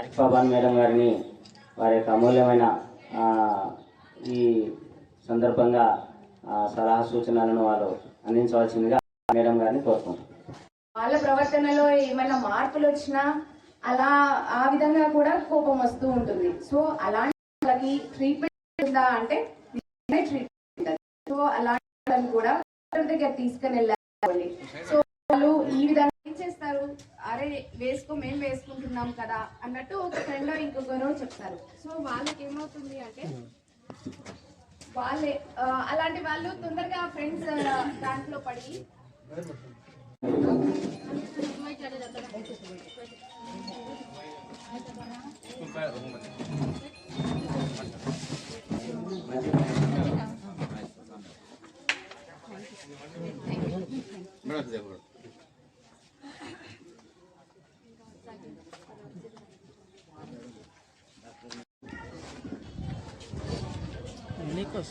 అరిఫాబాన్ madam గారిని వారి యొక్క అమూల్యమైన ఆ, ఈ సందర్భంగా సలహా సూచనలను వారు అందించవలసిందిగా మేడం గారిని కోరుకుంటున్నాను వాళ్ళ ప్రవర్తనలో ఏమైనా మార్పులు వచ్చినా అలా ఆ విధంగా కూడా కోపం వస్తూ ఉంటుంది. సో అలాంటి వాళ్ళకి ట్రీట్మెంట్ ఉందా అంటే ట్రీట్మెంట్ సో అలాంటి వాళ్ళని కూడా డాక్టర్ దగ్గర తీసుకుని వెళ్ళాలి. సో వాళ్ళు ఈ విధంగా ఏం చేస్తారు? అరే వేసుకో మేము వేసుకుంటున్నాం కదా అన్నట్టు ఒక ఫ్రెండ్ ఇంకొకరు చెప్తారు. సో వాళ్ళకి ఏమవుతుంది అంటే వాళ్ళే అలాంటి వాళ్ళు తొందరగా ఫ్రెండ్స్ దాంట్లో పడి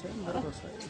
से मर्द हो सही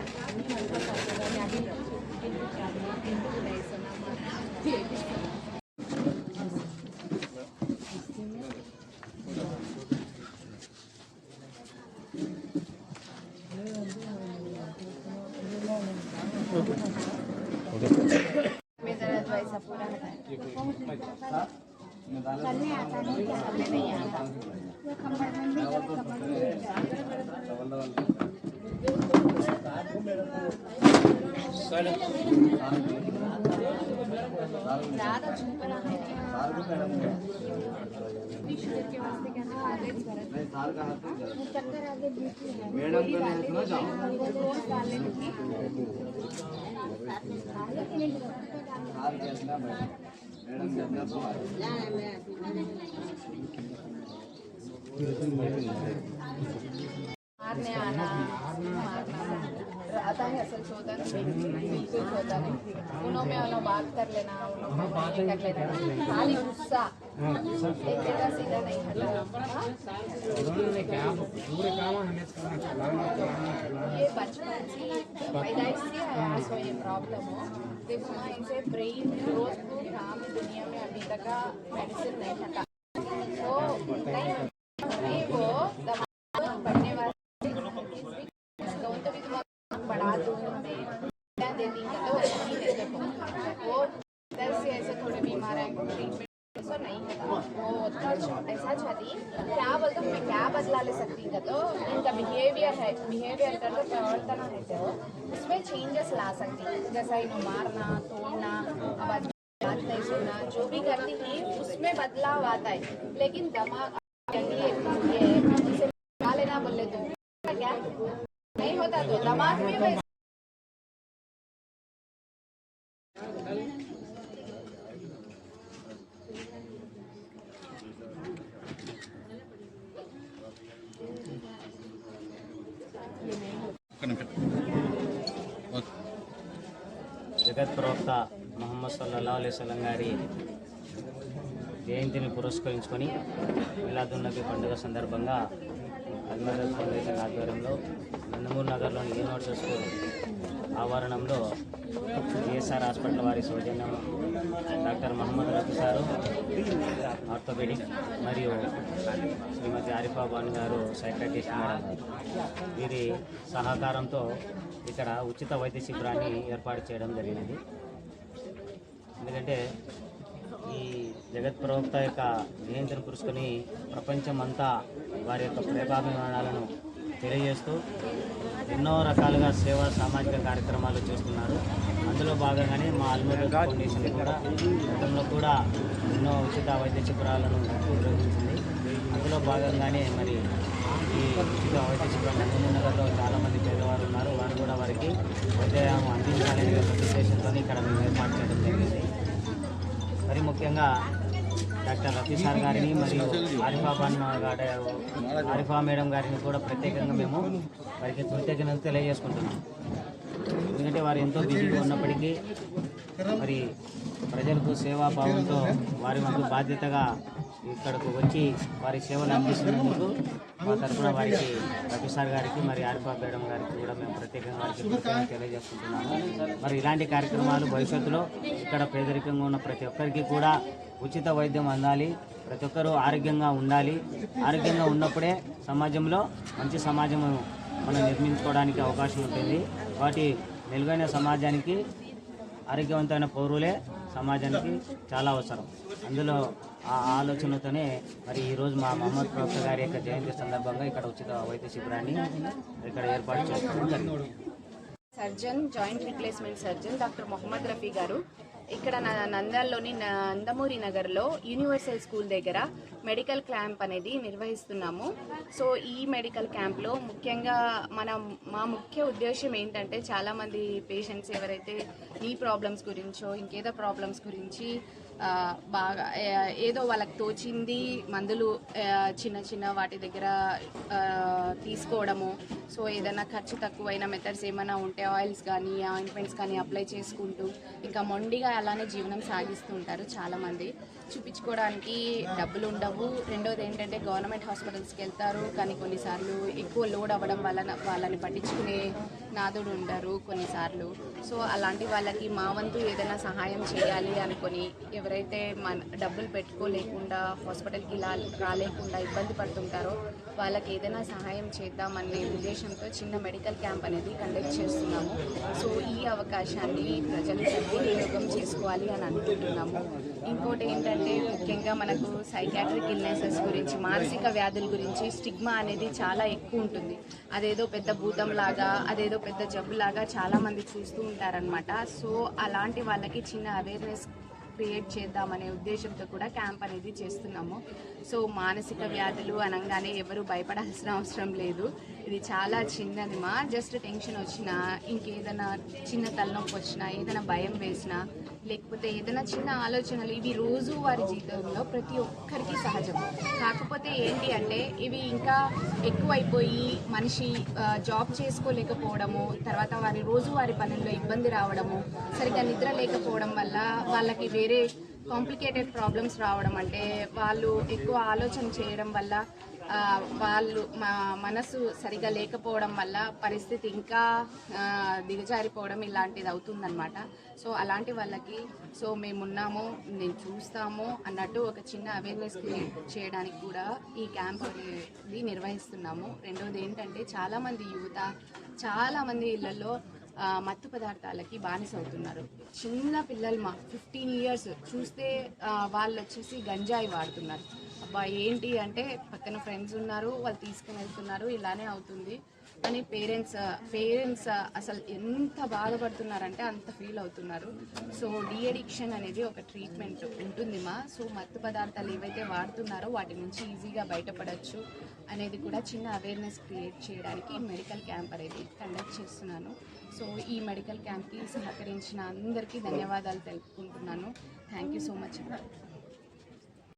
पैसा आता नहीं। चलने नहीं आता। खम्बर में भी खम्बर में ज़्यादा झूठ रहा है। मैडम मैडम मारने आना मारना आता है। असल नहीं बिल्कुल होता नहीं उन्हों में बात कर लेना बात कर लेना खाली गुस्सा एक सीधा नहीं हटा उन्होंने क्या पूरे काम हमें करना चलाना चलाना चलाना देखो माँ इनसे ब्रेन रोज को काम दुनिया में अभी तक मेडिसिन नहीं हटा तो नहीं बिहेवियर करते तो प्रवर्तन है जो उसमें चेंजेस ला सकती है। जैसा इन्हें मारना, तोड़ना, आवाज़ बात नहीं सुनना, जो भी करती है, उसमें बदलाव आता है। लेकिन दिमाग खा लेना बोले तो क्या? नहीं होता तो दमाग में జగత్ ప్రవక్త మొహమ్మద్ సల్లా అలైవలం గారి జయంతిని పురస్కరించుకొని మిలాదున్నబీ పండుగ సందర్భంగా అల్మదల్ ఫౌండేషన్ ఆధ్వర్యంలో నందమూరు నగర్లోని యూనివర్సల్ స్కూల్ ఆవరణంలో జిఎస్ఆర్ హాస్పిటల్ వారి సౌజన్యం doctor Mohammed Rafi sir orthopedic మరియు శ్రీమతి ఆరిఫా బాను గారు సైకాట్రిస్ట్ మేడం. వీరి సహకారంతో ఇక్కడ ఉచిత వైద్య శిబిరాన్ని ఏర్పాటు చేయడం జరిగినది ఎందుకంటే ఈ జగత్ ప్రవక్త యొక్క జయంతిని పురుచుకొని ప్రపంచమంతా వారి యొక్క ప్రేమాభిమానాలను తెలియజేస్తూ ఎన్నో రకాలుగా సేవా సామాజిక కార్యక్రమాలు చేస్తున్నారు. అందులో భాగంగానే మా ఆల్మోడ్ ఫౌండేషన్ కూడా గతంలో కూడా ఎన్నో ఉచిత వైద్య శిబిరాలను నిర్వహించింది అందులో భాగంగానే మరి ఈ ఉచిత వైద్య శిబిరం నగర్లో చాలామంది పేదవారు ఉన్నారు. వారు కూడా వారికి వైద్యం అందించాలనే ఉద్దేశంతో ఇక్కడ మేము ఏర్పాటు చేయడం జరిగింది. మరి ముఖ్యంగా డాక్టర్ రఫీ సార్ గారిని మరియు ఆరిఫా బాన్మా గారి ఆరిఫా మేడం గారిని కూడా ప్రత్యేకంగా మేము వారికి కృతజ్ఞతలు తెలియజేసుకుంటున్నాం. ఎందుకంటే వారు ఎంతో బిజీగా ఉన్నప్పటికీ మరి ప్రజలకు సేవాభావంతో వారి వంతు బాధ్యతగా ఇక్కడకు వచ్చి వారి సేవలు అందిస్తున్నందుకు మా తరఫున వారికి ప్రొఫెసర్ గారికి మరి ఆరిఫా మేడం గారికి కూడా మేము ప్రత్యేకంగా వారికి తెలియజేసుకుంటున్నాము. మరి ఇలాంటి కార్యక్రమాలు భవిష్యత్తులో ఇక్కడ పేదరికంగా ఉన్న ప్రతి ఒక్కరికి కూడా ఉచిత వైద్యం అందాలి. ప్రతి ఒక్కరూ ఆరోగ్యంగా ఉండాలి. ఆరోగ్యంగా ఉన్నప్పుడే సమాజంలో మంచి సమాజం మనం నిర్మించుకోవడానికి అవకాశం ఉంటుంది. వాటి మెలుగైన సమాజానికి ఆరోగ్యవంతమైన పౌరులే సమాజానికి చాలా అవసరం. అందులో ఆ ఆలోచనతోనే మరి ఈరోజు మా మహమ్మద్ ప్రవక్త గారి యొక్క జయంతి సందర్భంగా ఇక్కడ ఉచిత వైద్య శిబిరాన్ని ఇక్కడ ఏర్పాటు చేసుకోవడం జరిగింది. Surgeon joint replacement surgeon doctor Mohammed Rafi garu. ఇక్కడ న- నంద్యాలలోని నందమూరి నగర్లో యూనివర్సల్ స్కూల్ దగ్గర మెడికల్ క్యాంప్ అనేది నిర్వహిస్తున్నాము. సో ఈ మెడికల్ క్యాంప్లో ముఖ్యంగా మనం మా ముఖ్య ఉద్దేశం ఏంటంటే చాలామంది పేషెంట్స్ ఎవరైతే నీ ప్రాబ్లమ్స్ గురించో ఇంకేదో ప్రాబ్లమ్స్ గురించి బాగా ఏదో వాళ్ళకి తోచింది మందులు చిన్న చిన్న వాటి దగ్గర తీసుకోవడము. సో ఏదైనా ఖర్చు తక్కువైన మెథడ్స్ ఏమైనా ఉంటే ఆయిల్స్ కానీ ఆయింట్మెంట్స్ కానీ అప్లై చేసుకుంటూ ఇంకా మొండిగా అలానే జీవనం సాగిస్తూ ఉంటారు చాలామంది. చూపించుకోవడానికి డబ్బులు ఉండవు. రెండోది ఏంటంటే గవర్నమెంట్ హాస్పిటల్స్కి వెళ్తారు. కానీ కొన్నిసార్లు ఎక్కువ లోడ్ అవ్వడం వలన వాళ్ళని పట్టించుకునే నాదుడు ఉండరు కొన్నిసార్లు. సో అలాంటి వాళ్ళకి మా వంతు ఏదైనా సహాయం చేయాలి అనుకొని ఎవరైతే మన డబ్బులు పెట్టుకోలేకుండా హాస్పిటల్కి రాలేకుండా ఇబ్బంది పడుతుంటారో వాళ్ళకి ఏదైనా సహాయం చేద్దామనే ఉద్దేశంతో చిన్న మెడికల్ క్యాంప్ అనేది కండక్ట్ చేస్తున్నాము. సో ఈ అవకాశాన్ని ప్రజలు సద్వినియోగం చేసుకోవాలి అని అనుకుంటున్నాము. ఇంకోటి ఏంటంటే ముఖ్యంగా మనకు సైకాట్రిక్ ఇల్నెసెస్ గురించి మానసిక వ్యాధుల గురించి స్టిగ్మా అనేది చాలా ఎక్కువ ఉంటుంది. అదేదో పెద్ద భూతం లాగా అదేదో పెద్ద జబ్బులాగా చాలామంది చూస్తూ ఉంటారనమాట సో అలాంటి వాళ్ళకి చిన్న అవేర్నెస్ క్రియేట్ చేద్దామనే ఉద్దేశంతో కూడా క్యాంప్ అనేది చేస్తున్నాము. సో మానసిక వ్యాధులు అనగానే ఎవరు భయపడాల్సిన అవసరం లేదు. ఇది చాలా చిన్నది మా. జస్ట్ టెన్షన్ వచ్చినా ఇంకేదైనా చిన్న తలనొప్పి వచ్చినా ఏదైనా భయం వేసినా లేకపోతే ఏదైనా చిన్న ఆలోచనలు ఇవి రోజు వారి జీవితంలో ప్రతి ఒక్కరికి సహజం. కాకపోతే ఏంటి అంటే ఇవి ఇంకా ఎక్కువైపోయి మనిషి జాబ్ చేసుకోలేకపోవడము తర్వాత వారి రోజువారి పనుల్లో ఇబ్బంది రావడము సరిగ్గా నిద్ర లేకపోవడం వల్ల వాళ్ళకి వేరే కాంప్లికేటెడ్ ప్రాబ్లమ్స్ రావడం అంటే వాళ్ళు ఎక్కువ ఆలోచన చేయడం వల్ల వాళ్ళు మా మనసు సరిగా లేకపోవడం వల్ల పరిస్థితి ఇంకా దిగజారిపోవడం ఇలాంటిది అవుతుందన్నమాట. సో అలాంటి వాళ్ళకి సో మేమున్నాము నేను చూస్తాము అన్నట్టు ఒక చిన్న అవేర్నెస్ క్రియేట్ చేయడానికి కూడా ఈ క్యాంప్ అనేది నిర్వహిస్తున్నాము. రెండోది ఏంటంటే చాలామంది యువత చాలామంది ఇళ్ళలో మత్తు పదార్థాలకి బానిస అవుతున్నారు. చిన్న పిల్లలు మా ఫిఫ్టీన్ ఇయర్స్ చూస్తే వాళ్ళు వచ్చేసి గంజాయి వాడుతున్నారు. అబ్బా ఏంటి అంటే పక్కన ఫ్రెండ్స్ ఉన్నారు వాళ్ళు తీసుకుని వెళ్తున్నారు ఇలానే అవుతుంది. అని పేరెంట్స్ పేరెంట్స్ అసలు ఎంత బాధపడుతున్నారంటే అంత ఫీల్ అవుతున్నారు. సో డీ అడిక్షన్ అనేది ఒక ట్రీట్మెంట్ ఉంటుంది మా. సో మత్తు పదార్థాలు ఏవైతే వాడుతున్నారో వాటి నుంచి ఈజీగా బయటపడచ్చు అనేది కూడా చిన్న అవేర్నెస్ క్రియేట్ చేయడానికి మెడికల్ క్యాంప్ అనేది కండక్ట్ చేస్తున్నాను. సో ఈ మెడికల్ క్యాంప్కి సహకరించిన అందరికీ ధన్యవాదాలు తెలుపుకుంటున్నాను. Thank you so much